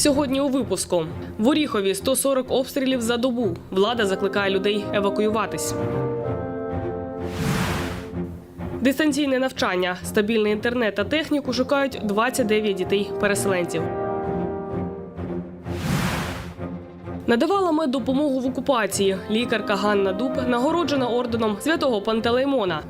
Сьогодні у випуску в Оріхові 140 обстрілів за добу. Влада закликає людей евакуюватись. Дистанційне навчання, стабільний інтернет та техніку шукають 29 дітей-переселенців. Надавала меддопомогу в окупації. Лікарка Ганна Дуб нагороджена орденом святого Пантелеймона.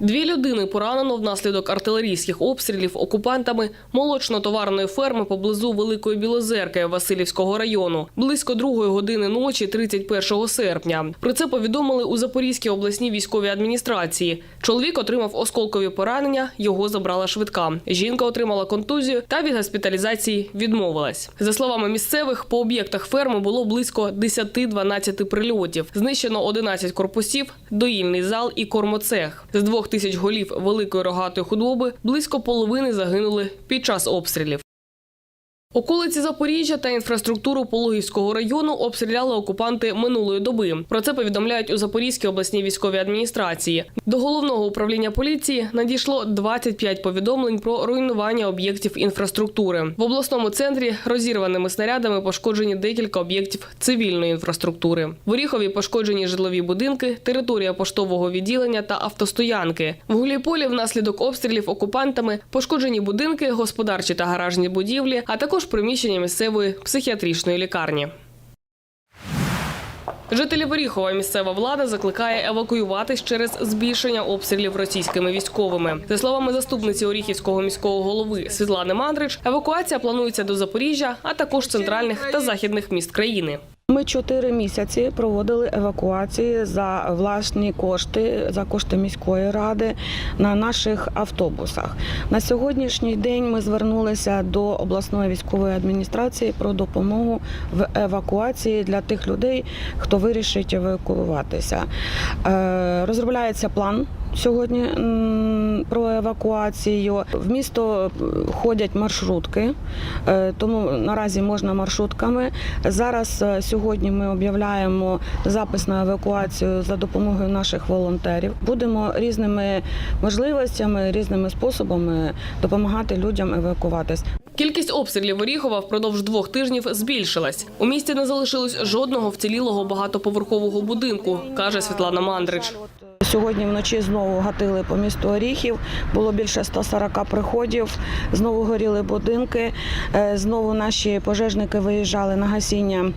Дві людини поранено внаслідок артилерійських обстрілів окупантами молочно-товарної ферми поблизу Великої Білозерки Васильівського району близько другої години ночі, 31 серпня. Про це повідомили у Запорізькій обласній військовій адміністрації. Чоловік отримав осколкові поранення, його забрала швидка. Жінка отримала контузію та від госпіталізації відмовилась. За словами місцевих, по об'єктах ферми було близько 10-12 прильотів. Знищено 11 корпусів, доїльний зал і кормоцех. З двох тисяч голів великої рогатої худоби близько половини загинули під час обстрілів. Околиці Запоріжжя та інфраструктуру Пологівського району обстріляли окупанти минулої доби. Про це повідомляють у Запорізькій обласній військовій адміністрації. До головного управління поліції надійшло 25 повідомлень про руйнування об'єктів інфраструктури. В обласному центрі розірваними снарядами пошкоджені декілька об'єктів цивільної інфраструктури. В Оріхові пошкоджені житлові будинки, територія поштового відділення та автостоянки. В Гуліполі внаслідок обстрілів окупантами пошкоджені будинки, господарчі та гаражні будівлі, а також приміщення місцевої психіатричної лікарні. Жителі Оріхова місцева влада закликає евакуюватись через збільшення обстрілів російськими військовими. За словами заступниці Оріхівського міського голови Світлани Мандрич, евакуація планується до Запоріжжя, а також центральних та західних міст країни. Ми чотири місяці проводили евакуації за власні кошти, за кошти міської ради на наших автобусах. На сьогоднішній день ми звернулися до обласної військової адміністрації про допомогу в евакуації для тих людей, хто вирішить евакуюватися. Е, Розробляється план. Сьогодні про евакуацію в місто е, ходять маршрутки, е, тому наразі можна маршрутками. Зараз е, сьогодні ми об'являємо запис на евакуацію за допомогою наших волонтерів. Будемо різними можливостями, різними способами допомагати людям евакуватись. Кількість обстрілів Оріхова впродовж двох тижнів збільшилась. У місті не залишилось жодного вцілілого багатоповерхового будинку, каже Світлана Мандрич. Сьогодні вночі знову гатили по місту Оріхів. Було більше 140 приходів. Знову горіли будинки. Е, Знову наші пожежники виїжджали на гасіння.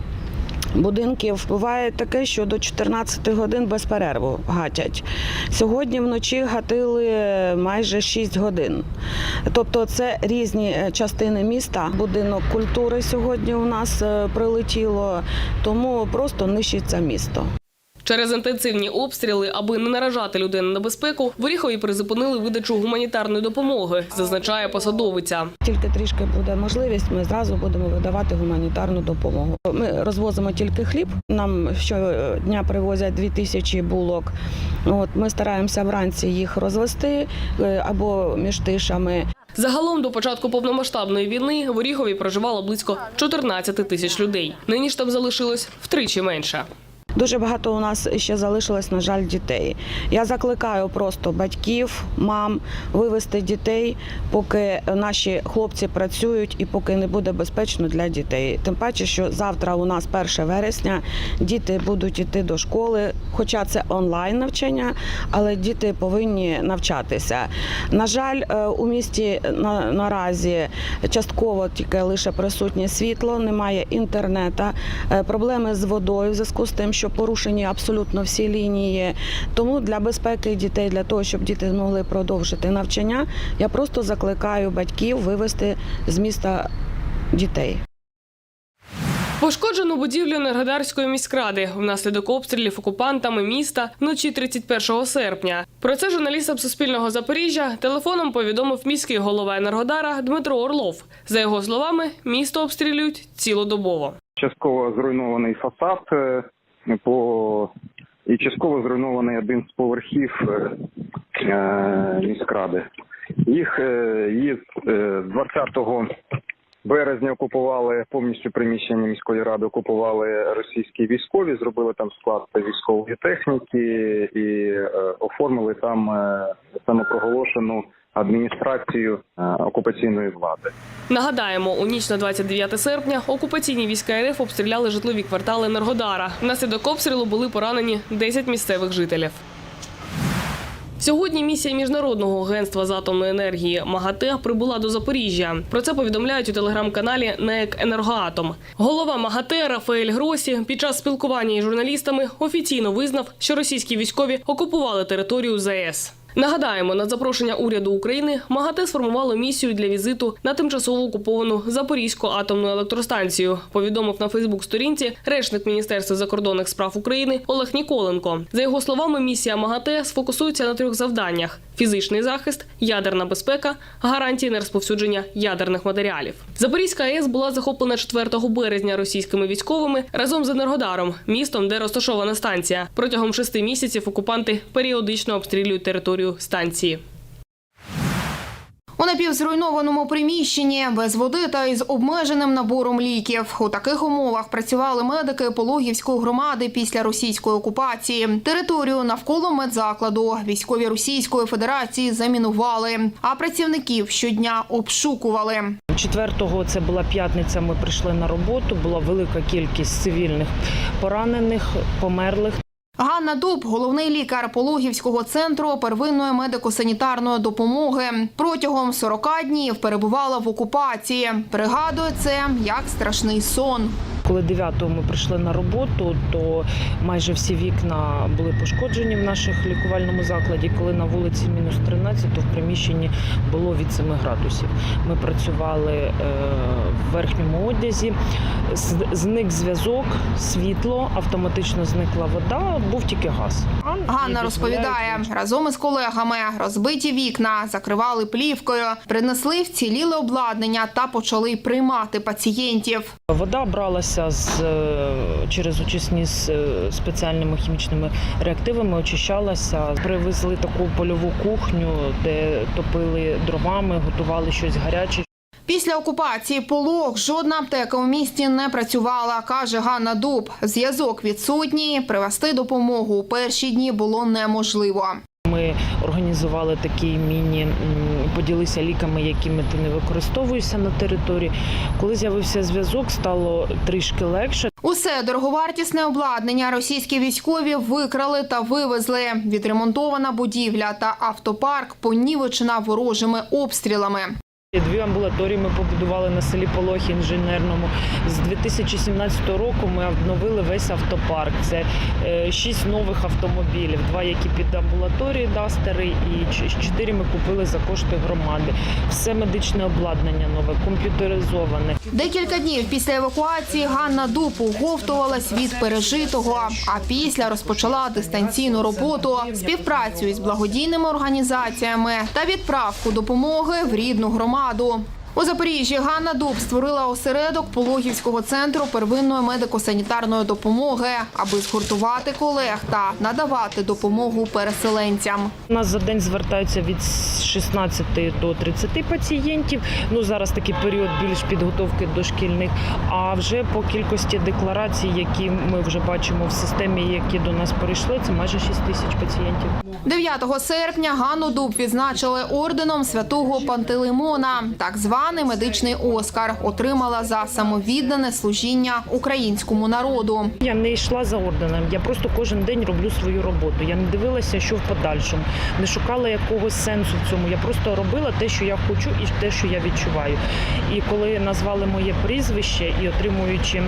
Будинків буває таке, що до 14 годин без перерву гатять. Сьогодні вночі гатили майже 6 годин. Тобто це різні е, частини міста. Будинок культури сьогодні у нас е, прилетіло, тому просто нищиться місто. Через інтенсивні обстріли, аби не наражати людей на небезпеку, в Оріхові призупинили видачу гуманітарної допомоги, зазначає посадовиця. Тільки трішки буде можливість, ми зразу будемо видавати гуманітарну допомогу. Ми розвозимо тільки хліб. Нам щодня привозять 2 тисячі булок. От ми стараємося вранці їх розвести е, або між тишами. Загалом до початку повномасштабної війни в Оріхові проживало близько 14 тисяч людей. Нині ж там залишилось втричі менше. Дуже багато у нас ще залишилось, на жаль, дітей. Я закликаю просто батьків, мам вивести дітей, поки наші хлопці працюють і поки не буде безпечно для дітей. Тим паче, що завтра у нас 1 вересня, діти будуть йти до школи, хоча це онлайн навчання, але діти повинні навчатися. На жаль, е, у місті на, наразі частково тільки лише присутнє світло, немає інтернету, е, проблеми з водою в зв'язку з тим, що порушені абсолютно всі лінії. Тому для безпеки дітей, для того, щоб діти змогли продовжити навчання, я просто закликаю батьків вивести з міста дітей. Пошкоджену будівлю Енергодарської міськради внаслідок обстрілів окупантами міста вночі 31 серпня. Про це журналістам Суспільного Запоріжжя телефоном повідомив міський голова Енергодара Дмитро Орлов. За його словами, місто обстрілюють цілодобово. частково зруйнований фасад е, по і частково зруйнований один з поверхів е, е, міськради. Їх е, е, 20 березня окупували повністю приміщення міської ради, окупували російські військові, зробили там склад військової техніки і е, оформили там е, самопроголошену адміністрацією е, окупаційної влади. Нагадаємо, у ніч на 29 серпня окупаційні війська РФ обстріляли житлові квартали Енергодара. Внаслідок обстрілу були поранені 10 місцевих жителів. Сьогодні місія міжнародного агентства з атомної енергії МАГАТЕ прибула до Запоріжжя. Про це повідомляють у телеграм-каналі НЕК Енергоатом. Голова МАГАТЕ Рафаель Гросі під час спілкування із журналістами офіційно визнав, що російські військові окупували територію ЗАЕС. Нагадаємо, на запрошення уряду України МАГАТЕ сформувало місію для візиту на тимчасово окуповану Запорізьку атомну електростанцію. Повідомив на Фейсбук-сторінці речник Міністерства закордонних справ України Олег Ніколенко. За його словами, місія МАГАТЕ сфокусується на трьох завданнях: фізичний захист, ядерна безпека, гарантії нерозповсюдження ядерних матеріалів. Запорізька АЕС була захоплена 4 березня російськими військовими разом з Енергодаром, містом, де розташована станція. Протягом шести місяців окупанти періодично обстрілюють територію станції. У напівзруйнованому приміщенні без води та із обмеженим набором ліків. У таких умовах працювали медики Пологівської громади після російської окупації. Територію навколо медзакладу військові Російської Федерації замінували, а працівників щодня обшукували. Четвертого це була п'ятниця. Ми прийшли на роботу. Була велика кількість цивільних поранених, померлих. Ганна Дуб, головний лікар Пологівського центру первинної медико-санітарної допомоги, протягом 40 днів перебувала в окупації. Пригадує це як страшний сон. Коли 9-го ми прийшли на роботу, то майже всі вікна були пошкоджені в наших лікувальному закладі. Коли на вулиці мінус 13, то в приміщенні було від 7 градусів. Ми працювали е, в верхньому одязі. Зник зв'язок, світло, автоматично зникла вода, був тільки газ. Ганна розповідає, разом із колегами розбиті вікна, закривали плівкою, принесли вціліле обладнання та почали приймати пацієнтів. Вода бралася з е, через очисні з е, спеціальними хімічними реактивами, очищалася. Привезли таку польову кухню, де топили дровами, готували щось гаряче. Після окупації полог жодна аптека у місті не працювала, каже Ганна Дуб. Зв'язок відсутній, привезти допомогу у перші дні було неможливо. Ми організували такі міні, поділися ліками, якими ти не використовуєшся на території. Коли з'явився зв'язок, стало трішки легше. Усе дороговартісне обладнання російські військові викрали та вивезли. Відремонтована будівля та автопарк понівечена ворожими обстрілами. Дві амбулаторії ми побудували на селі Полохі інженерному. З 2017 року ми обновили весь автопарк. Це е, шість нових автомобілів, два, які під амбулаторії Дастери, і чотири ми купили за кошти громади. Все медичне обладнання нове, комп'ютеризоване. Декілька днів після евакуації Ганна Дуб оговтувалась від пережитого, а після розпочала дистанційну роботу, співпрацю із благодійними організаціями та відправку допомоги в рідну громаду владу. У Запоріжжі Ганна Дуб створила осередок Пологівського центру первинної медико-санітарної допомоги, аби згуртувати колег та надавати допомогу переселенцям. У нас за день звертаються від 16 до 30 пацієнтів. Ну зараз такий період більш підготовки до шкільних. А вже по кількості декларацій, які ми вже бачимо в системі, які до нас перейшли, це майже 6 тисяч пацієнтів. 9 серпня Ганну Дуб відзначили орденом святого Пантелеймона. Так званий медичний Оскар отримала за самовіддане служіння українському народу. Я не йшла за орденом. Я просто кожен день роблю свою роботу. Я не дивилася, що в подальшому, не шукала якогось сенсу в цьому. Я просто робила те, що я хочу, і те, що я відчуваю. І коли назвали моє прізвище і отримуючи.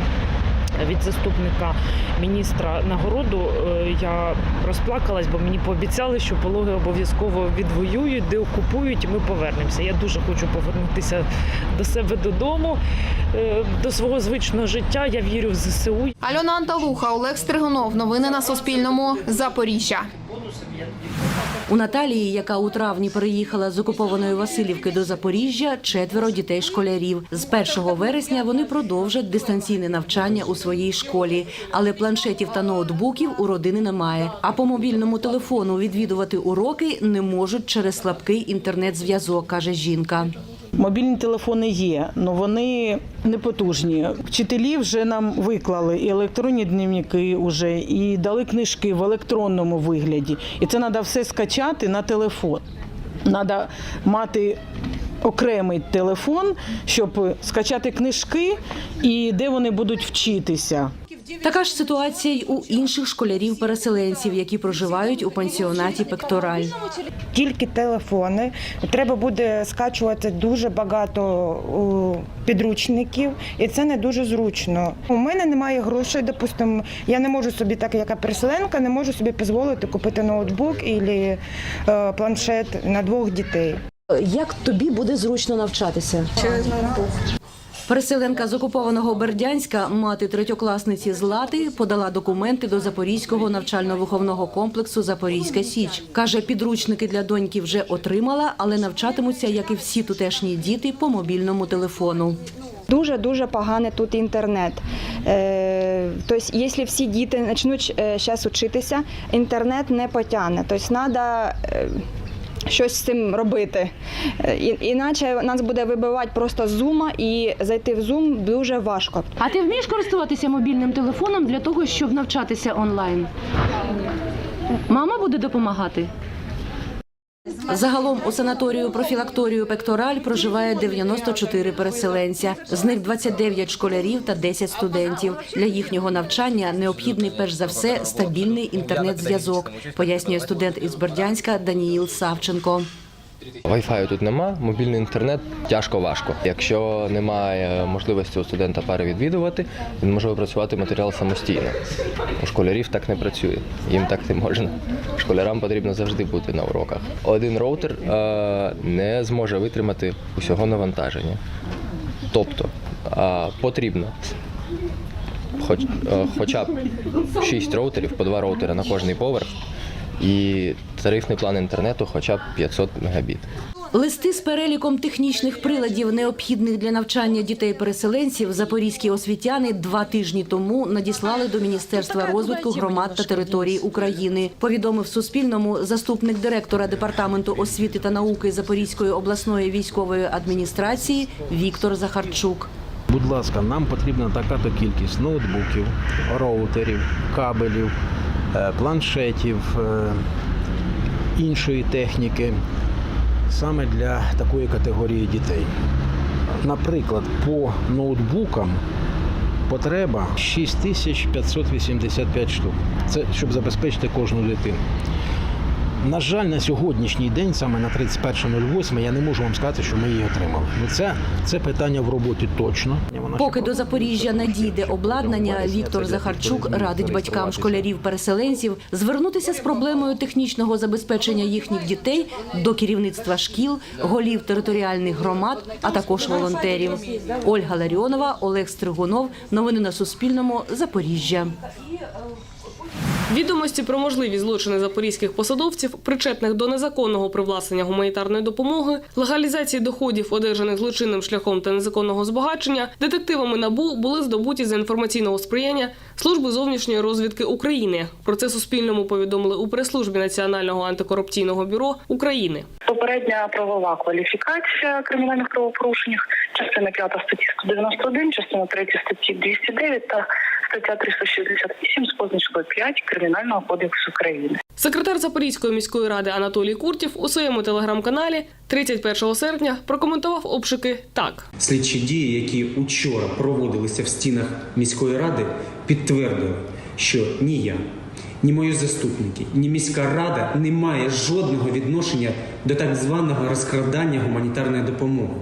Від заступника міністра нагороду е, я розплакалась, бо мені пообіцяли, що пологи обов'язково відвоюють, деокупують, і ми повернемося. Я дуже хочу повернутися до себе додому, е, до свого звичного життя. Я вірю в ЗСУ. Альона Анталуха, Олег Стригунов. Новини на Суспільному. Запоріжжя. У Наталії, яка у травні переїхала з окупованої Васильівки до Запоріжжя, четверо дітей-школярів. З 1 вересня вони продовжать дистанційне навчання у своїй школі, але планшетів та ноутбуків у родини немає. А по мобільному телефону відвідувати уроки не можуть через слабкий інтернет-зв'язок, каже жінка. Мобільні телефони є, але вони не потужні. Вчителі вже нам виклали і електронні дневники, вже, і дали книжки в електронному вигляді. І це треба все скачати на телефон. Треба мати окремий телефон, щоб скачати книжки і де вони будуть вчитися. Така ж ситуація й у інших школярів-переселенців, які проживають у пансіонаті Пектораль. тільки телефони. Треба буде скачувати дуже багато підручників, і це не дуже зручно. У мене немає грошей, допустимо, я не можу собі, так як я переселенка, не можу собі дозволити купити ноутбук і планшет на двох дітей. Як тобі буде зручно навчатися? Через Переселенка з окупованого Бердянська, мати третьокласниці Злати, подала документи до Запорізького навчально-виховного комплексу Запорізька Січ. Каже, підручники для доньки вже отримала, але навчатимуться, як і всі тутешні діти, по мобільному телефону. Дуже дуже поганий тут інтернет. Е, тобто, якщо всі діти почнуть зараз вчитися, інтернет не потягне. Тобто, треба щось з цим робити. Е, і- Іначе нас буде вибивати просто зума і зайти в зум дуже важко. А ти вмієш користуватися мобільним телефоном для того, щоб навчатися онлайн? Мама буде допомагати? Загалом у санаторію профілакторію Пектораль проживає 94 переселенця. З них 29 школярів та 10 студентів. Для їхнього навчання необхідний перш за все стабільний інтернет-зв'язок, пояснює студент із Бердянська Даніїл Савченко. Wi-Fi тут нема, мобільний інтернет тяжко важко. Якщо немає можливості у студента перевідвідувати, він може випрацювати матеріал самостійно. У школярів так не працює, їм так не можна. Школярам потрібно завжди бути на уроках. Один роутер е, не зможе витримати усього навантаження. Тобто е, потрібно хоч, е, хоча б 6 роутерів, по 2 роутери на кожний поверх. І тарифний план інтернету хоча б 500 мегабіт. Листи з переліком технічних приладів, необхідних для навчання дітей-переселенців, запорізькі освітяни два тижні тому надіслали до Міністерства розвитку громад та територій України. Повідомив Суспільному заступник директора департаменту освіти та науки Запорізької обласної військової адміністрації Віктор Захарчук. Будь ласка, нам потрібна така-то кількість ноутбуків, роутерів, кабелів, планшетів, е, іншої техніки саме для такої категорії дітей. Наприклад, по ноутбукам потреба 6585 штук. Це щоб забезпечити кожну дитину. На жаль, на сьогоднішній день, саме на 31.08, я не можу вам сказати, що ми її отримали. Ну це, це питання в роботі точно. Поки до Запоріжжя надійде обладнання, Віктор Захарчук радить батькам школярів-переселенців звернутися з проблемою технічного забезпечення їхніх дітей до керівництва шкіл, голів територіальних громад, а також волонтерів. Ольга Ларіонова, Олег Стригунов. Новини на Суспільному. Запоріжжя. Відомості про можливі злочини запорізьких посадовців, причетних до незаконного привласнення гуманітарної допомоги, легалізації доходів, одержаних злочинним шляхом та незаконного збагачення, детективами НАБУ були здобуті за інформаційного сприяння Служби зовнішньої розвідки України. Про це Суспільному повідомили у прес-службі Національного антикорупційного бюро України. Попередня правова кваліфікація кримінальних правопорушень, частина 5 статті 191, частина 3 статті 209 та стаття 368 з позначкою 5 Кримінального кодексу України. Секретар Запорізької міської ради Анатолій Куртів у своєму телеграм-каналі 31 серпня прокоментував обшуки так. Слідчі дії, які учора проводилися в стінах міської ради, підтвердили, що ні я, ні мої заступники, ні міська рада не має жодного відношення до так званого розкрадання гуманітарної допомоги.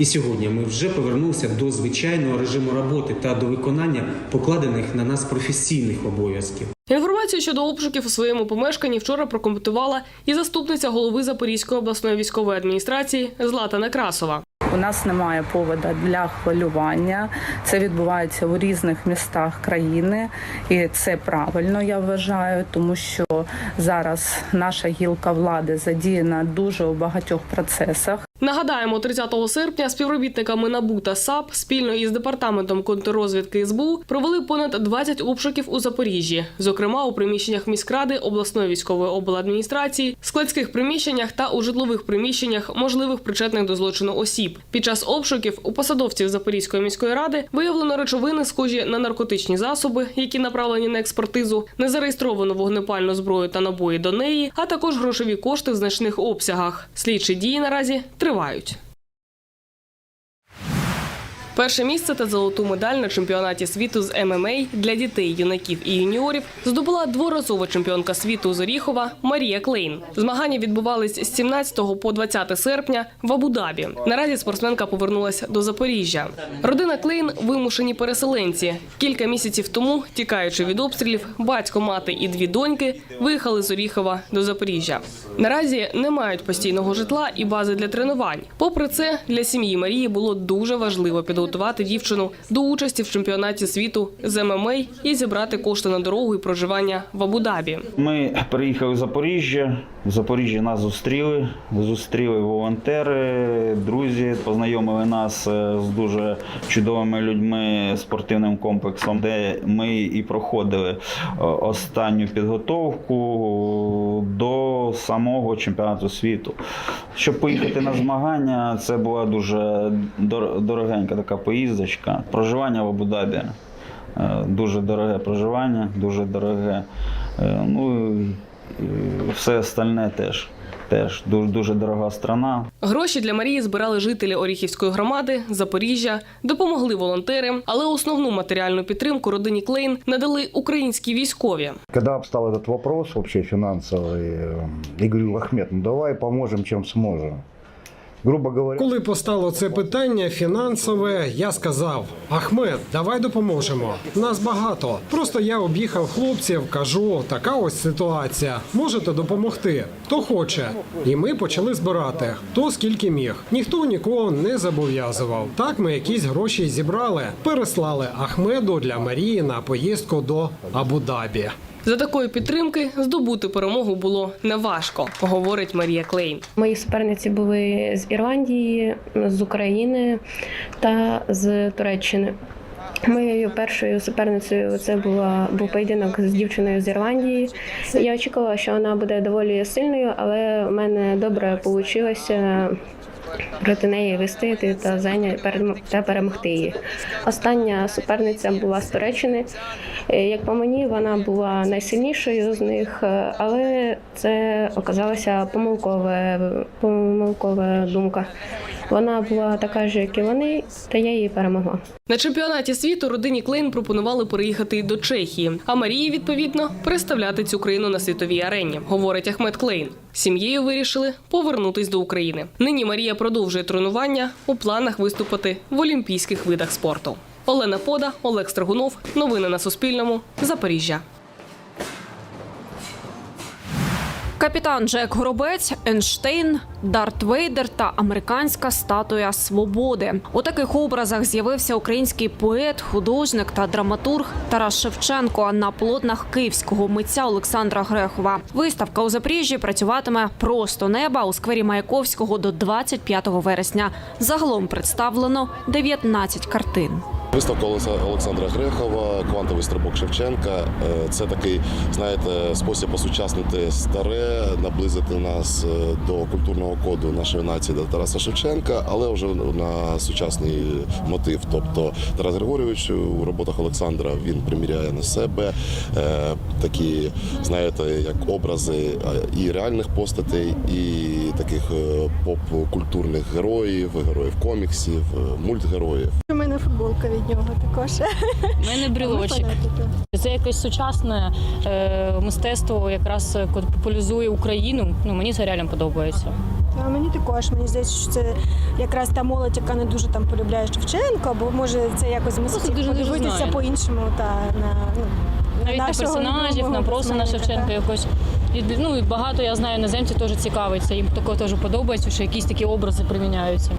І сьогодні ми вже повернулися до звичайного режиму роботи та до виконання покладених на нас професійних обов'язків. Інформацію щодо обшуків у своєму помешканні вчора прокоментувала і заступниця голови Запорізької обласної військової адміністрації Злата Некрасова. У нас немає повода для хвилювання. Це відбувається у різних містах країни, і це правильно, я вважаю, тому що зараз наша гілка влади задіяна дуже у багатьох процесах. Нагадаємо, 30 серпня співробітниками НАБУ та САП спільно із департаментом контррозвідки СБУ провели понад 20 обшуків у Запоріжжі, зокрема у приміщеннях міськради, обласної військової обладміністрації, складських приміщеннях та у житлових приміщеннях можливих причетних до злочину осіб. Під час обшуків у посадовців Запорізької міської ради виявлено речовини, схожі на наркотичні засоби, які направлені на експертизу, незареєстровану вогнепальну зброю та набої до неї, а також грошові кошти в значних обсягах. Слідчі дії наразі тривають. Out. Перше місце та золоту медаль на чемпіонаті світу з ММА для дітей, юнаків і юніорів здобула дворазова чемпіонка світу з Оріхова Марія Клейн. Змагання відбувались з 17 по 20 серпня в Абу-Дабі. Наразі спортсменка повернулася до Запоріжжя. Родина Клейн вимушені переселенці. Кілька місяців тому, тікаючи від обстрілів, батько, мати і дві доньки виїхали з Оріхова до Запоріжжя. Наразі не мають постійного житла і бази для тренувань. Попри це, для сім'ї Марії було дуже важливо підготувати дівчину до участі в чемпіонаті світу з ММА і зібрати кошти на дорогу і проживання в Абу-Дабі. Ми приїхали в Запоріжжя. В Запоріжжі нас зустріли. Зустріли волонтери, друзі, познайомили нас е, з дуже чудовими людьми спортивним комплексом, де ми і проходили е, останню підготовку до самого чемпіонату світу. Щоб поїхати на змагання, це була дуже дорогенька така поїздочка. Проживання в Абу-Дабі. Е, Дуже дороге проживання, дуже дороге. Е, Ну і все остальне теж. Теж дуже, дуже дорога страна. Гроші для Марії збирали жителі Оріхівської громади, Запоріжжя, допомогли волонтери, але основну матеріальну підтримку родині Клейн надали українські військові. Когда встал этот вопрос вообще финансовый, э, я говорю, Ахмед, ну давай поможем, чем сможем. Грубо говоря, Коли постало це питання фінансове, я сказав: Ахмед, давай допоможемо. Нас багато. Просто я об'їхав хлопців, кажу, така ось ситуація. Можете допомогти? Хто хоче. І ми почали збирати. Хто скільки міг. Ніхто нікого не зобов'язував. Так ми якісь гроші зібрали, переслали Ахмеду для Марії на поїздку до Абу-Дабі. За такої підтримки здобути перемогу було неважко, говорить Марія Клейн. Мої суперниці були з Ірландії, з України та з Туреччини. Моєю першою суперницею це була був поєдинок з дівчиною з Ірландії. Я очікувала, що вона буде доволі сильною, але в мене добре вийшло проти неї вистояти та зайняти та перемогти її. Остання суперниця була з Туреччини. Е, Як по мені, вона була найсильнішою з них, е, але це оказалася помилкове, помилкова думка. Вона була така ж, як і вони, та я її перемогла. На чемпіонаті світу родині Клейн пропонували переїхати до Чехії, а Марії відповідно представляти цю країну на світовій арені, говорить Ахмед Клейн. Сім'єю вирішили повернутись до України. Нині Марія продовжує тренування у планах виступити в олімпійських видах спорту. Олена Пода, Олег Строгунов. Новини на Суспільному. Запоріжжя. Капітан Джек Горобець, Ейнштейн, Дарт Вейдер та американська статуя свободи. У таких образах з'явився український поет, художник та драматург Тарас Шевченко на полотнах київського митця Олександра Грехова. Виставка у Запоріжжі працюватиме просто неба у сквері Маяковського до 25 вересня. Загалом представлено 19 картин. Виставка Олекса- Олександра Грехова, квантовий стрибок Шевченка. Е, Це такий, знаєте, спосіб осучаснити старе, наблизити нас е, до культурного коду нашої нації до Тараса Шевченка, але вже на сучасний мотив. Тобто Тарас Григорьович у роботах Олександра він приміряє на себе е, такі, знаєте, як образи і реальних постатей, і таких поп-культурних героїв, героїв коміксів, мультгероїв. У від нього також. У мене брілочок. Це якесь сучасне е, мистецтво, якраз е, популяризує Україну. Ну мені це реально подобається. А мені також мені здається, що це якраз та молодь, яка не дуже там полюбляє Шевченка, бо може це якось дуже- подивитися по-іншому та на ну, Навіть на персонажів, на просто на Шевченка якось. І, ну і багато я знаю іноземців теж цікавиться. Їм такого теж подобається, що якісь такі образи приміняються.